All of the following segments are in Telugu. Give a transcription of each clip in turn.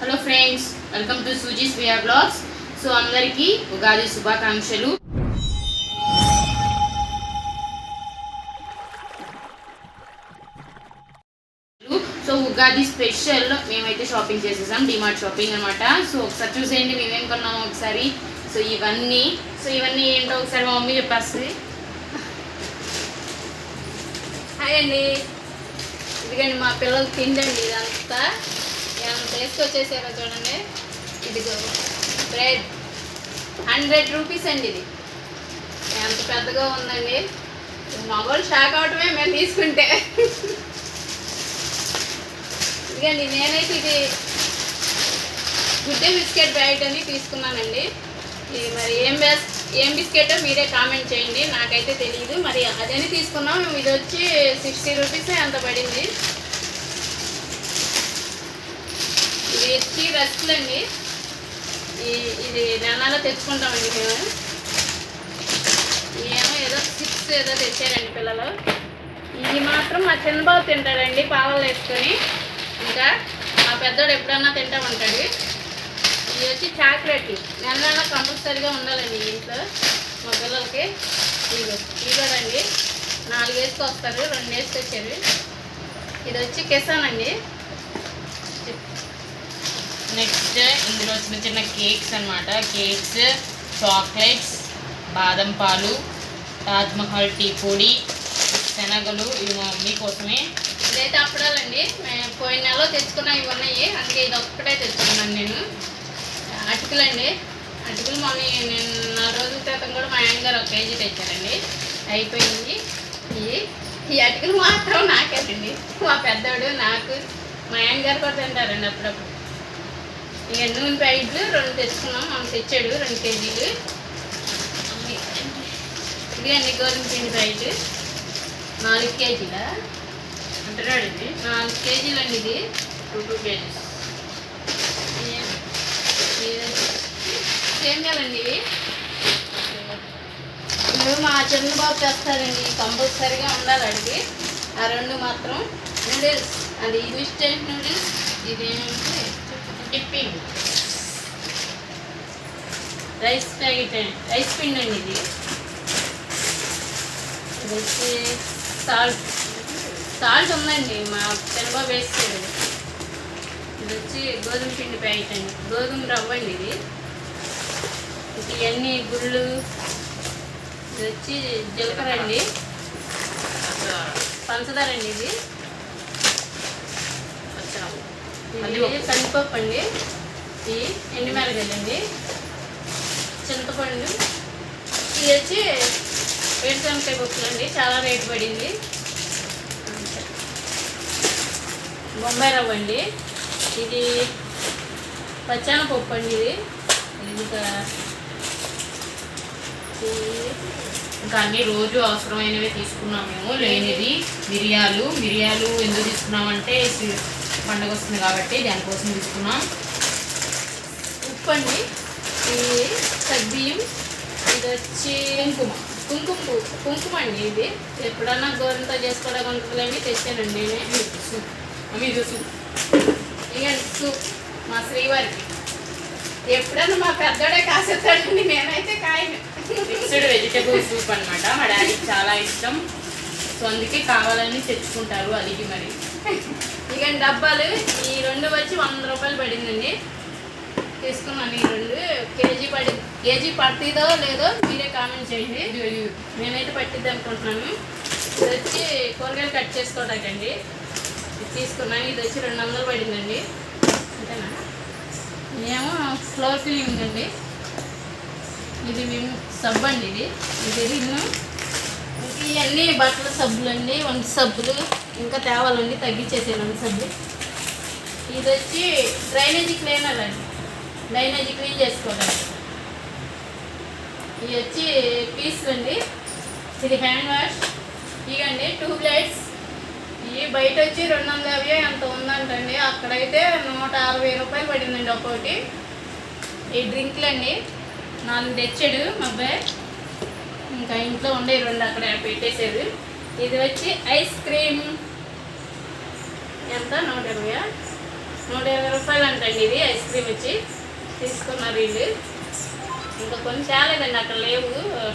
హలో ఫ్రెండ్స్ వెల్కమ్ టు సూజీస్ వియా బ్లాగ్స్ సో అందరికీ ఉగాది శుభాకాంక్షలు. సో ఉగాది స్పెషల్ మేమైతే షాపింగ్ చేసేసాం డిమార్ట్ షాపింగ్ అనమాట సో ఒకసారి చూసేయండి మేమేం కొన్నాము ఒకసారి. సో ఇవన్నీ. సో ఇవన్నీ ఏంటో ఒకసారి మా మమ్మీ చెప్పేస్తుంది. హాయ్ అండి. ఇదిగండి మా పిల్లలు తిండండి ఇదంతా. టేస్ట్ వచ్చేసారో చూడండి. ఇదిగో బ్రెడ్. హండ్రెడ్ రూపీస్ అండి ఇది. ఎంత పెద్దగా ఉందండి. మగవాళ్ళు షాక్ అవటమే మేము తీసుకుంటే. ఇదిగండి నేనైతే ఇది గుడ్ డే బిస్కెట్ బ్యాట్ అని తీసుకున్నానండి. ఇది మరి ఏం బెస్ట్ ఏం బిస్కెటో మీరే కామెంట్ చేయండి. నాకైతే తెలియదు మరి అదని తీసుకున్నాం. ఇది వచ్చి సిక్స్టీ రూపీసే అంత పడింది. ఇది వచ్చి రస్కులు అండి. ఈ- ఇది నెలలో తెచ్చుకుంటామండి మేము. ఏమో ఏదో సిక్స్ ఏదో తెచ్చారండి పిల్లలు. ఇది మాత్రం మా చిన్నబాబు తింటాడండి పావలు వేసుకొని. ఇంకా మా పెద్దోడు ఎప్పుడన్నా తింటా ఉంటాడు. ఇది వచ్చి చాక్లెట్. నెల నెల కంపల్సరీగా ఉండాలండి ఇంట్లో మా పిల్లలకి. ఇదిగో ఇవ్వడండి నాలుగు వేసుకొస్తారు రెండు వేసుకొచ్చారు ఇది వచ్చి కిసాన్ అండి. నెక్స్ట్ ఇందులో చిన్న చిన్న కేక్స్ అనమాట కేక్స్ చాక్లెట్స్ బాదం పాలు తాజ్మహల్ టీ పొడి శనగలు ఇవి మా మమ్మీ కోసమే. ఇదైతే అప్పడాలండి. మేము పోయిన నెలలో తెచ్చుకున్న ఇవి ఉన్నాయి అందుకే ఇది ఒక్కటే తెచ్చుకున్నాను నేను. అటుకులండి. అటుకులు మొన్న నేను నాలుగు రోజుల క్రితం కూడా మా ఆయన గారు ఒక కేజీ తెచ్చారండి. అయిపోయింది. ఇవి ఈ అటుకులు మాత్రం నాకేనండి మా పెద్దోడు నాకు మా ఆయన గారు కూడా తింటారండి అప్పుడప్పుడు. ఇక నూనె ప్యాకెట్లు రెండు తెచ్చుకున్నాం. మనం తెచ్చాడు రెండు కేజీలు. ఇదిగండి గోధుమ పిండి ప్యాకెట్. నాలుగు కేజీలా? అంటున్నాడు ఇది. నాలుగు కేజీలు అండి ఇది. Two two kgs. సేమ్యాలండి ఇవి. ఇవి మా చిన్న బాబు తెస్తారండి కంపల్సరీగా ఉండాలి అడిగి ఆ రెండు మాత్రం. నూడిల్స్ అది ఇన్స్టెంట్ నూడిల్స్. ఇది ఏంటంటే టిప్పింగ్. రైస్ ప్యాకెట్ అండి రైస్ పిండి అండి ఇది. ఇది వచ్చి సాల్ట్. సాల్ట్ ఉందండి మా చిన్నబాబు వేసాడు ఇది వచ్చి గోధుమ పిండి ప్యాకెట్ అండి. గోధుమ రవ్వ అండి ఇది. ఇది ఇవన్నీ గుళ్ళు. ఇది వచ్చి జీలకర్ర అండి. పంచదార అండి ఇది. ఇది కందిపప్పు అండి ఇది ఎండుమిరగాయలు అండి చింతపండు. ఇది వచ్చి వేరుశనకాయ పప్పులు అండి చాలా రేటు పడింది. బొంబాయి రవ్వ అండి. ఇది పచ్చాన పప్పు అండి ఇది. ఇంకా ఇంకా అన్ని రోజు అవసరమైనవి తీసుకున్నాం మేము. లేనిది మిరియాలు. మిరియాలు ఎందుకు తీసుకున్నామంటే పండగ వస్తుంది కాబట్టి దానికోసం తీసుకున్నాం. ఉప్పు అండి ఇది సగ్బియ్యం ఇది వచ్చి కుంకుమ. కుంకుమ. కుంకుమ అండి ఇది. ఎప్పుడన్నా గోరంతో చేసుకోవడానికి ఉంటుందండి తెచ్చానండి నేనే. ఇది సూప్. ఇక సూప్. మా శ్రీవారికి. ఎప్పుడన్నా మా పెద్దోడే కాసేస్తాడండి నేనైతే కాయను. మిక్స్డ్ వెజిటేబుల్ సూప్ అన్నమాట. మా డాడీకి చాలా ఇష్టం. సో అందుకే కావాలని తెచ్చుకుంటారు అదికి మరి. ఇక డబ్బాలు ఈ రెండు వచ్చి వంద రూపాయలు పడిందండి. తీసుకున్నాను ఈ రెండు. కేజీ పడి కేజీ పడుతుందో లేదో మీరే కామెంట్ చేయండి. మేమైతే నేనైతే పట్టిద్ది అనుకుంటున్నాను ఇది వచ్చి కూరగాయలు కట్ చేసుకోవడానికండి ఇది తీసుకున్నాను. ఇది వచ్చి రెండు వందలు పడిందండి. అంతేనా? మేము ఫ్లోర్ క్లీనింగ్ అండి. ఇది మేము సబ్బు అండి ఇది. ఇది రిన్ను. ఇవన్నీ బట్టల సబ్బులు అండి వంట సబ్బులు ఇంకా తేవాలండి తగ్గించేసాను వంట సబ్బులు. ఇది వచ్చి డ్రైనేజీ క్లీనర్ అండి. డ్రైనేజీ క్లీన్ చేసుకోవడానికి. ఇవి వచ్చి పీసులు అండి. ఇది హ్యాండ్ వాష్. ఇవండి ట్యూబ్ లైట్స్ ఇవి బయట వచ్చి రెండు వందల యాభై ఎంత ఉందంటండి. అక్కడైతే నూట అరవై రూపాయలు పడిందండి ఒక్కొక్కటి ఈ డ్రింక్లు అండి నాలుగు తెచ్చాడు మా అబ్బాయి. ఇంకా ఇంట్లో ఉండే రెండు అక్కడ పెట్టేసేది. ఇది వచ్చి ఐస్ క్రీమ్. ఎంత? నూట ఇరవై నూట ఇరవై రూపాయలు అంటండి ఇది ఐస్ క్రీమ్ వచ్చి. తీసుకున్నారు వీళ్ళు. ఇంకా కొన్ని చాలేదండి అక్కడ లేవు.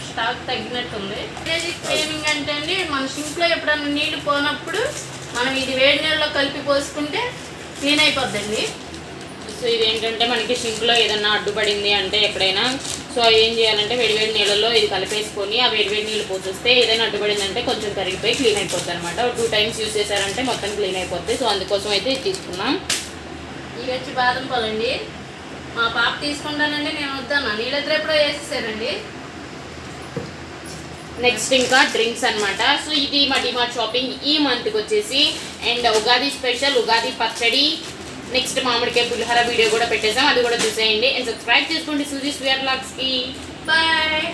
స్టాక్ తగ్గినట్టుంది. కేజీ క్లీనింగ్ అంటే అండి మన సింక్లో ఎప్పుడన్నా నీళ్ళు పోనప్పుడు మనం ఇది వేడి నీళ్ళలో కలిపి పోసుకుంటే క్లీన్ అయిపోద్దండి. సో ఇది ఏంటంటే మనకి షింక్లో ఏదన్నా అడ్డుపడింది అంటే ఎక్కడైనా సో ఏం చేయాలంటే వేడివేడి నీళ్ళలో ఇది కలిపేసుకొని ఆ వేడివేడి నీళ్ళు పోసేస్తే ఏదైనా అడ్డుపడిందంటే కొంచెం కరిగిపోయి క్లీన్ అయిపోద్ది అనమాట టూ టైమ్స్ యూస్ చేశారంటే మొత్తం క్లీన్ అయిపోద్ది. సో అందుకోసం అయితే ఇది తీసుకున్నాం. ఇవి వచ్చి బాదం పాలండి. మా పాప తీసుకుంటానండి నేను వద్దన్నా. నీళ్ళిద్దరు ఎప్పుడో వేసేసారండి. నెక్స్ట్ ఇంకా డ్రింక్స్ అన్నమాట. సో ఇది మా డిమార్ట్ షాపింగ్ ఈ మంత్కి వచ్చేసి. అండ్ ఉగాది స్పెషల్ ఉగాది పచ్చడి నెక్స్ట్ మామిడికాయ పులిహోర వీడియో కూడా పెట్టేసాం అది కూడా చూసేయండి. అండ్ సబ్స్క్రైబ్ చేసుకోండి. సూజీస్ వియర్ లాగ్స్కి బాయ్